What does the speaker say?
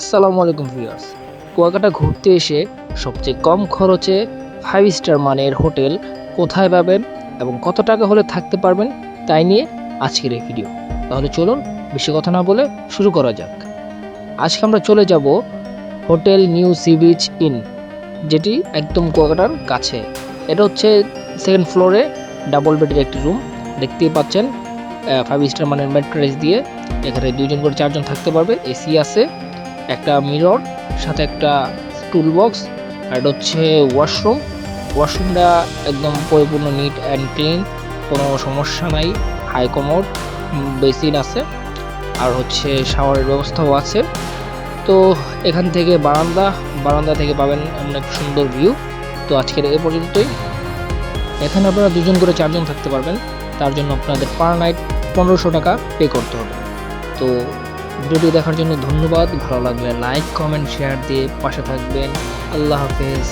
আসসালামু আলাইকুম ভিউয়ার্স। কুয়াকাটা ঘুরতে এসে সবচেয়ে কম খরচে ফাইভ স্টার মানের হোটেল কোথায় পাবেন এবং কত টাকা হলে থাকতে পারবেন তাই নিয়ে আজকের এই ভিডিও তাহলে চলুন বেশি কথা না বলে শুরু করা যাক। আজকে আমরা চলে যাব hotel new sea beach inn, যেটি একদম কুয়াকাটার কাছে। এটা হচ্ছে সেকেন্ড ফ্লোরে ডাবল বেডের একটি রুম দেখতেই পাচ্ছেন ফাইভ স্টার মানের ম্যাট্রেস দিয়ে এখানে দুজন করে চারজন থাকতে পারবে, এসি আছে। একটা মিরর সাথে একটা টুল বক্স আর এটা হচ্ছে ওয়াশরুম ওয়াশরুমটা একদম পরিপূর্ণ নিট অ্যান্ড ক্লিন কোনো সমস্যা নাই হাই কমোড বেসিন আছে, আর হচ্ছে শাওয়ারের ব্যবস্থাও আছে। তো এখান থেকে বারান্দা বারান্দা থেকে পাবেন অনেক সুন্দর ভিউ তো আজকের এ পর্যন্তই। এখানে আপনারা দুজন করে চারজন থাকতে পারবেন। তার জন্য আপনাদের পার নাইট পনেরোশো টাকা পে করতে হবে। তো ভিডিওটি দেখার জন্য ধন্যবাদ। ভালো লাগলে লাইক কমেন্ট শেয়ার দিয়ে পাশে থাকবেন। আল্লাহ হাফেজ।